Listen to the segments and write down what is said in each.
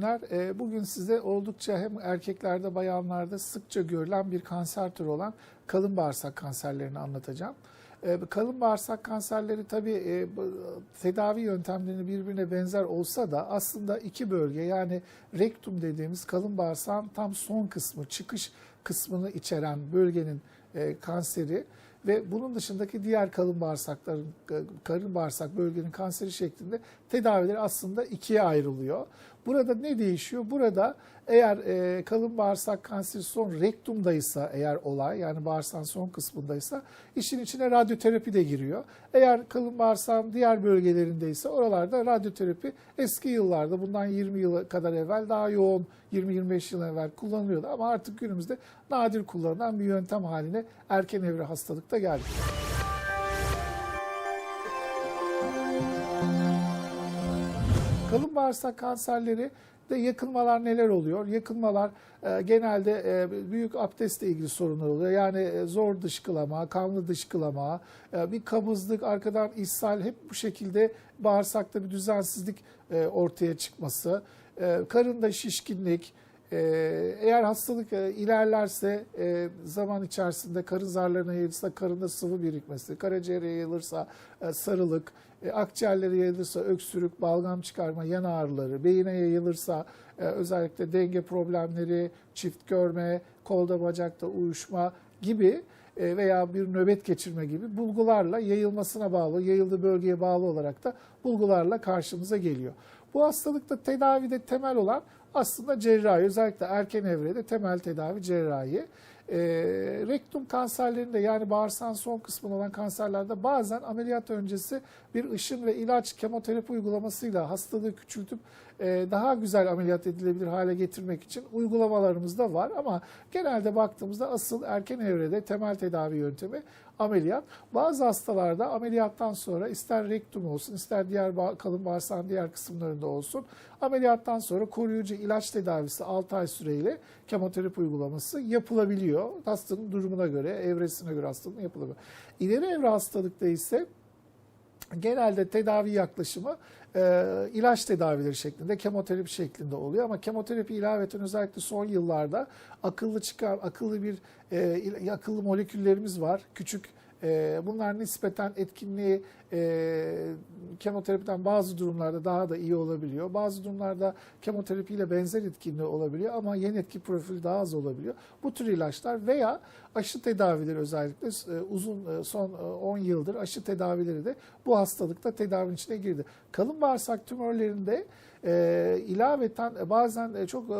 günler. Ee, Bugün size oldukça hem erkeklerde bayanlarda sıkça görülen bir kanser türü olan kalın bağırsak kanserlerini anlatacağım. Ee, Kalın bağırsak kanserleri tabii e, tedavi yöntemlerini birbirine benzer olsa da aslında iki bölge yani rektum dediğimiz kalın bağırsağın tam son kısmı, çıkış kısmını içeren bölgenin e, kanseri ve bunun dışındaki diğer kalın bağırsakların, e, karın bağırsak bölgenin kanseri şeklinde tedavileri aslında ikiye ayrılıyor. Burada ne değişiyor? Burada eğer e, kalın bağırsak kanseri son rektumdaysa eğer olay yani bağırsağın son kısmındaysa işin içine radyoterapi de giriyor. Eğer kalın bağırsağın diğer bölgelerindeyse oralarda radyoterapi eski yıllarda bundan 20 yıl kadar evvel daha yoğun 20-25 yıl evvel kullanılıyordu ama artık günümüzde nadir kullanılan bir yöntem haline erken evre hastalıkta geldi. Kalın bağırsak kanserleri de yakılmalar neler oluyor? Yakılmalar e, genelde e, büyük abdestle ilgili sorunlar oluyor. Yani e, zor dışkılama, kanlı dışkılama, e, bir kabızlık, arkadan ishal hep bu şekilde bağırsakta bir düzensizlik e, ortaya çıkması, e, karında şişkinlik, eğer hastalık e, ilerlerse e, zaman içerisinde karın zarlarına yayılırsa karında sıvı birikmesi, karaciğere yayılırsa e, sarılık, akciğerlere yayılırsa öksürük, balgam çıkarma, yan ağrıları, beyine yayılırsa özellikle denge problemleri, çift görme, kolda bacakta uyuşma gibi veya bir nöbet geçirme gibi bulgularla yayılmasına bağlı, yayıldığı bölgeye bağlı olarak da bulgularla karşımıza geliyor. Bu hastalıkta tedavide temel olan aslında cerrahi, özellikle erken evrede temel tedavi cerrahi. E, rektum kanserlerinde yani bağırsağın son kısmında olan kanserlerde bazen ameliyat öncesi bir ışın ve ilaç kemoterapi uygulamasıyla hastalığı küçültüp e, daha güzel ameliyat edilebilir hale getirmek için uygulamalarımız da var ama genelde baktığımızda asıl erken evrede temel tedavi yöntemi ameliyat. Bazı hastalarda ameliyattan sonra ister rektum olsun ister diğer ba- kalın bağırsağın diğer kısımlarında olsun ameliyattan sonra koruyucu ilaç tedavisi 6 ay süreyle kemoterapi uygulaması yapılabiliyor. Hastanın durumuna göre, evresine göre hastalığın yapılabiliyor. İleri evre hastalıkta ise genelde tedavi yaklaşımı e, ilaç tedavileri şeklinde, kemoterapi şeklinde oluyor ama kemoterapi ilaveten özellikle son yıllarda akıllı çıkar, akıllı bir e, akıllı moleküllerimiz var. Küçük e, bunlar nispeten etkinliği e, kemoterapiden bazı durumlarda daha da iyi olabiliyor. Bazı durumlarda kemoterapiyle benzer etkinliği olabiliyor ama yan etki profili daha az olabiliyor. Bu tür ilaçlar veya aşı tedavileri özellikle e, uzun e, son e, 10 yıldır aşı tedavileri de bu hastalıkta tedavinin içine girdi. Kalın bağırsak tümörlerinde e, ilaveten bazen e, çok e,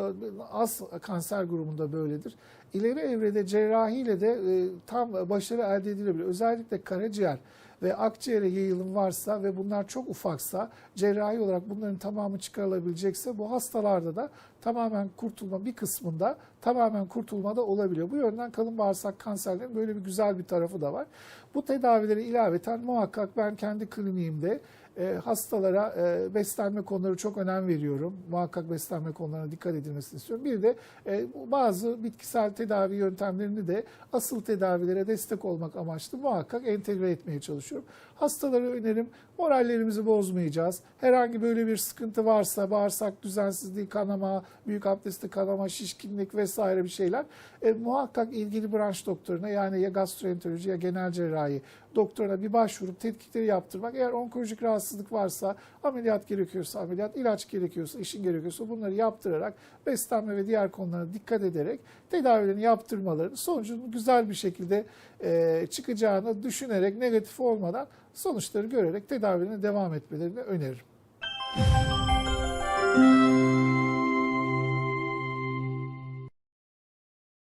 az kanser grubunda böyledir. İleri evrede cerrahiyle de e, tam başarı elde edilebilir. Özellikle karaciğer ve akciğere yayılım varsa ve bunlar çok ufaksa cerrahi olarak bunların tamamı çıkarılabilecekse bu hastalarda da tamamen kurtulma bir kısmında tamamen kurtulma da olabiliyor. Bu yönden kalın bağırsak kanserlerinin böyle bir güzel bir tarafı da var. Bu tedavileri ilaveten muhakkak ben kendi kliniğimde e, hastalara e, beslenme konuları çok önem veriyorum. Muhakkak beslenme konularına dikkat edilmesini istiyorum. Bir de e, bazı bitkisel tedavi yöntemlerini de asıl tedavilere destek olmak amaçlı muhakkak entegre etmeye çalışıyorum. Hastalara önerim morallerimizi bozmayacağız. Herhangi böyle bir sıkıntı varsa bağırsak düzensizliği, kanama, büyük abdestte kanama, şişkinlik vesaire bir şeyler e, muhakkak ilgili branş doktoruna yani ya gastroenteroloji ya genel cerrahi doktoruna bir başvurup tetkikleri yaptırmak. Eğer onkolojik rahatsızlık varsa, ameliyat gerekiyorsa ameliyat, ilaç gerekiyorsa, işin gerekiyorsa bunları yaptırarak beslenme ve diğer konulara dikkat ederek tedavilerini yaptırmalarını sonucunun güzel bir şekilde e, çıkacağını düşünerek negatif olmadan sonuçları görerek tedavilerine devam etmelerini öneririm.